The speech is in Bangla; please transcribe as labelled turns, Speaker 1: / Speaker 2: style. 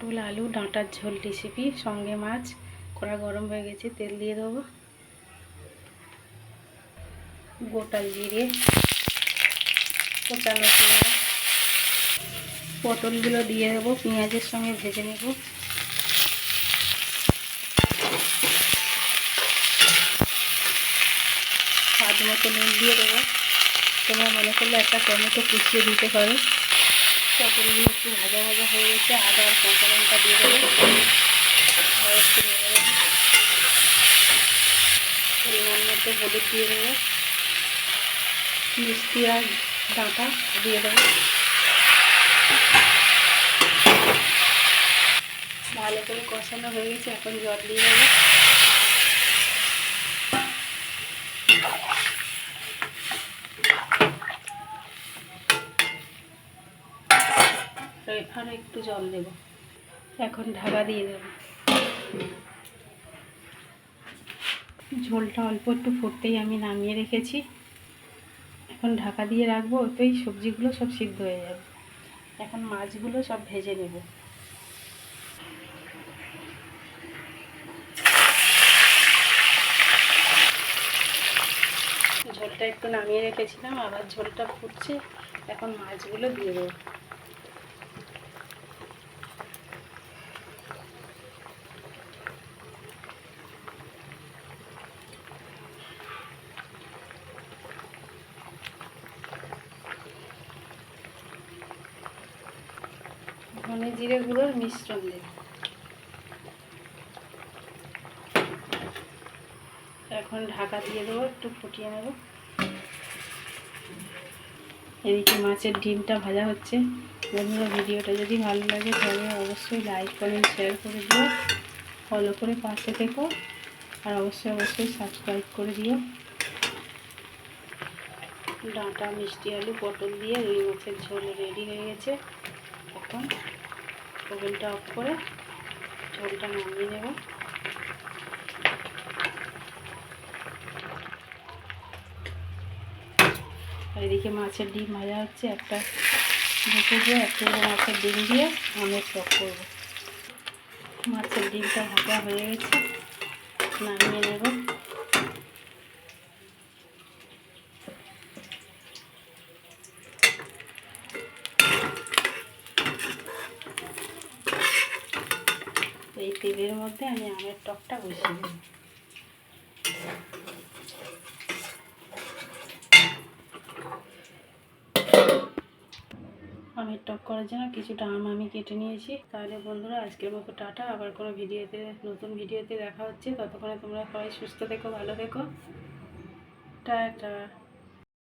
Speaker 1: পটল, আলু, ডাঁটার ঝোল রেসিপি সঙ্গে মাছ, কড়া গরম হয়ে গেছে, তেল দিয়ে দেবো। গোটা জিরে, কোচানো পেঁয়াজ, পটলগুলো দিয়ে দেবো, পেঁয়াজের সঙ্গে ভেজে নেব। স্বাদ মতো নুন দিয়ে দেবো। তোমরা মনে করলে একটা টমেটো কুচিয়ে দিতে পারো। পটলগুলো একটু ভাজা ভাজা হয়ে গেছে আদা আর কাঁচা লঙ্কা দিয়ে দেবো একটু পরিমাণ মতো হলুদ দিয়ে দেবো মিষ্টি আর ডাঁটা দিয়ে দেবো ভালো করে কষানো হয়ে গেছে এখন জল দিয়ে দেবো আর একটু জল দেব। এখন ঢাকা দিয়ে দেব। ঝোলটা অল্প একটু ফুটতেই আমি নামিয়ে রেখেছি। এখন ঢাকা দিয়ে রাখব ওতেই সবজিগুলো সব সিদ্ধ হয়ে যাবে। এখন মাছগুলো সব ভেজে নেব। ঝোলটা একটু নামিয়ে রেখেছিলাম, আবার ঝোলটা ফুটছে। এখন মাছগুলো দিয়ে দেবো। ধনে জিরে গুঁড়োর মিশ্রণ দেব এখন ঢাকা দিয়ে দেবো, একটু ফুটিয়ে নেব। এদিকে মাছের ডিমটা ভাজা হচ্ছে। বন্ধুরা, ভিডিওটা যদি ভালো লাগে তাহলে অবশ্যই লাইক কমেন্ট শেয়ার করে দিও। ফলো করে পাশে থেকো। আর অবশ্যই অবশ্যই সাবস্ক্রাইব করে দিও। ডাঁটা, মিষ্টি আলু, পটল দিয়ে রুই মাছের ঝোল রেডি হয়ে গেছে। এখন ওভেনটা অফ করে ঝোলটা নামিয়ে নেব। এদিকে মাছের ডিম ভাজা হচ্ছে, একটা ঢেকে দিয়ে একটা মাছের ডিম দিয়ে আমের টক করব। মাছের ডিমটা ভাজা হয়ে গেছে, নামিয়ে নেব এই তেলের মধ্যে আমি আমের টকটা বসিয়ে দেব। আমের টক করার জন্য কিছুটা আম আমি কেটে নিয়েছি। তাহলে বন্ধুরা, আজকের মতো টাটা। আবার কোনো ভিডিওতে, নতুন ভিডিওতে দেখা হচ্ছে। ততক্ষণে তোমরা সবাই সুস্থ থেকো, ভালো থেকো। টাটা।